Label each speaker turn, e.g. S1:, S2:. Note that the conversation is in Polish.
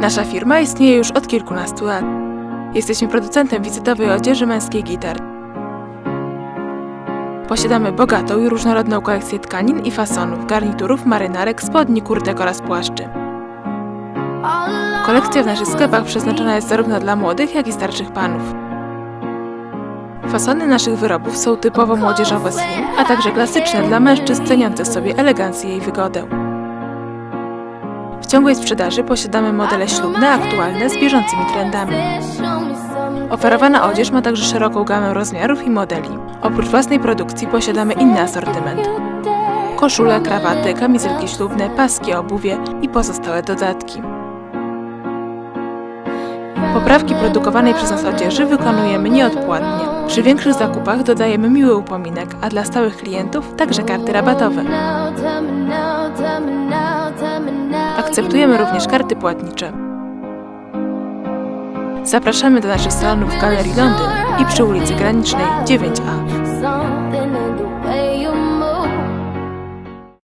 S1: Nasza firma istnieje już od kilkunastu lat. Jesteśmy producentem wizytowej odzieży męskiej gitar. Posiadamy bogatą i różnorodną kolekcję tkanin i fasonów, garniturów, marynarek, spodni, kurtek oraz płaszczy. Kolekcja w naszych sklepach przeznaczona jest zarówno dla młodych, jak i starszych panów. Fasony naszych wyrobów są typowo młodzieżowo slim, a także klasyczne dla mężczyzn ceniących sobie elegancję i wygodę. W ciągłej sprzedaży posiadamy modele ślubne, aktualne, z bieżącymi trendami. Oferowana odzież ma także szeroką gamę rozmiarów i modeli. Oprócz własnej produkcji posiadamy inny asortyment. Koszule, krawaty, kamizelki ślubne, paski, obuwie i pozostałe dodatki. Poprawki produkowanej przez nas odzieży wykonujemy nieodpłatnie. Przy większych zakupach dodajemy miły upominek, a dla stałych klientów także karty rabatowe. Akceptujemy również karty płatnicze. Zapraszamy do naszych salonów w Galerii Londyn i przy ulicy Granicznej 9A.